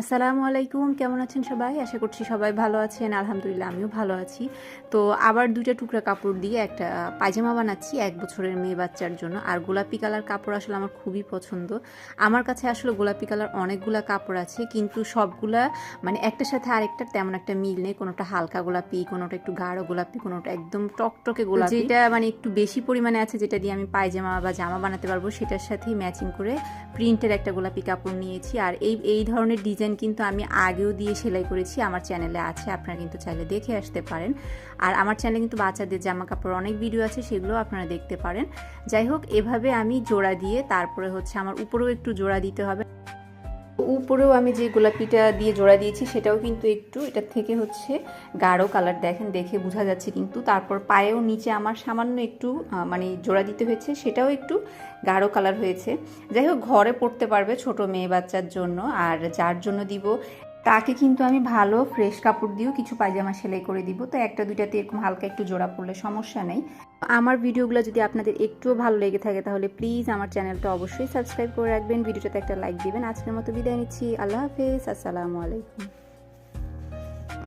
আসসালামু আলাইকুম কেমন আছেন সবাই? আশা করছি সবাই ভালো আছেন। আলহামদুলিল্লাহ আমিও ভালো আছি। তো আবার দুইটা টুকরা কাপড় দিয়ে একটা পায়জামা বানাচ্ছি এক বছরের মেয়ে বাচ্চার জন্য। আর গোলাপি কালার কাপড় আসলে আমার খুবই পছন্দ। আমার কাছে আসলে গোলাপি কালার অনেকগুলা কাপড় আছে কিন্তু সবগুলা মানে একটার সাথে আরেকটার তেমন একটা মিল নেই। কোনোটা হালকা গোলাপি কোনোটা একটু গাঢ় গোলাপি কোনোটা একদম টকটকে গোলাপি। যেটা মানে একটু বেশি পরিমাণে আছে যেটা দিয়ে আমি পায়জামা বা জামা বানাতে পারব সেটার সাথেই ম্যাচিং করে প্রিন্টের একটা গোলাপি কাপড় নিয়েছি। আর এই এই ধরনের ডিজাইন কিন্তু আমি আগেও দিয়ে সেলাই করেছি, আমার চ্যানেলে আছে, আপনারা কিন্তু চাইলে দেখে আসতে পারেন। আর আমার চ্যানেলে কিন্তু বাচ্চাদের জামা কাপড় অনেক ভিডিও আছে সেগুলো আপনারা দেখতে পারেন। যাই হোক, এভাবে আমি জোড়া দিয়ে, তারপরে হচ্ছে আমার উপরেও একটু জোড়া দিতে হবে। উপরেও আমি যে গোলাপিটা দিয়ে জোড়া দিয়েছি, সেটাও কিন্তু একটু এটার থেকে হচ্ছে গাঢ় কালার দেখেন, দেখে বোঝা যাচ্ছে কিন্তু। তারপর পায়েও নিচে আমার সামান্য একটু মানে জোড়া দিতে হয়েছে, সেটাও একটু গাঢ় কালার হয়েছে। যাই হোক, ঘরে পড়তে পারবে ছোট মেয়ে বাচ্চার জন্য, আর যার জন্য দিব তাকে কিন্তু আমি ভালো ফ্রেশ কাপড় দিয়েও কিছু পায়জামা সেলাই করে দিব। তো একটা দুইটাতে এরকম হালকা একটু জোড়া পড়লে সমস্যা নেই। আমার ভিডিওগুলো যদি আপনাদের একটুও ভালো লেগে থাকে তাহলে প্লিজ আমার চ্যানেলটা অবশ্যই সাবস্ক্রাইব করে রাখবেন। ভিডিওটাতে একটা লাইক দিবেন। আজকের মতো বিদায় নিচ্ছি। আল্লাহ হাফেজ। আসসালামু আলাইকুম।